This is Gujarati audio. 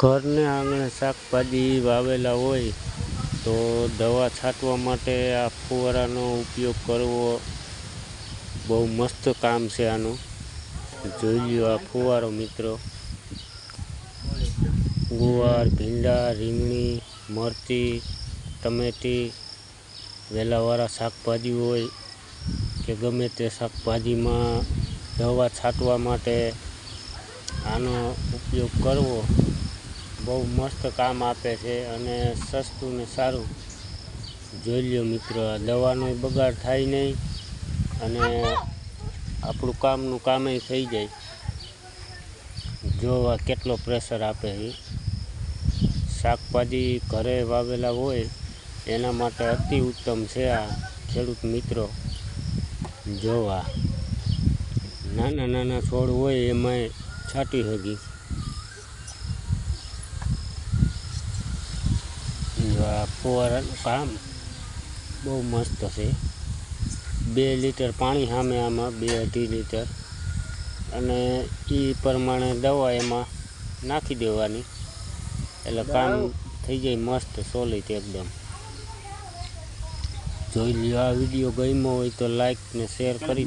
ઘરને આંગણે શાકભાજી વાવેલા હોય તો દવા છાંટવા માટે આ ફુવારાનો ઉપયોગ કરવો બહુ મસ્ત કામ છે આનું. જોઈ લ્યો આ ફુવારો મિત્રો. ગુવાર, ભીંડા, રીંગણી, મરચી, ટમેટી, વેલાવાળા શાકભાજી હોય કે ગમે તે શાકભાજીમાં દવા છાંટવા માટે આનો ઉપયોગ કરવો. બહુ મસ્ત કામ આપે છે અને સસ્તું ને સારું. જોઈ લ્યો મિત્રો દવાનો બગાડ થાય નહીં અને આપણું કામનું કામે થઈ જાય. જોવા કેટલો પ્રેશર આપે એ શાકભાજી ઘરે વાવેલા હોય, એના માટે અતિ ઉત્તમ છે આ ખેડૂત મિત્રો. જોવા. નાના નાના છોડ હોય એમાંય છાંટી શકી જો આ ફુવારાનું કામ બહુ મસ્ત છે. બે લીટર પાણી સામે આમાં બે અઢી લીટર. અને એ પ્રમાણે દવા એમાં નાખી દેવાની. એટલે કામ થઈ જાય મસ્ત સોલિડ એકદમ. જોઈ લ્યો આ વીડિયો ગમ્યો હોય તો લાઈક ને શેર કરી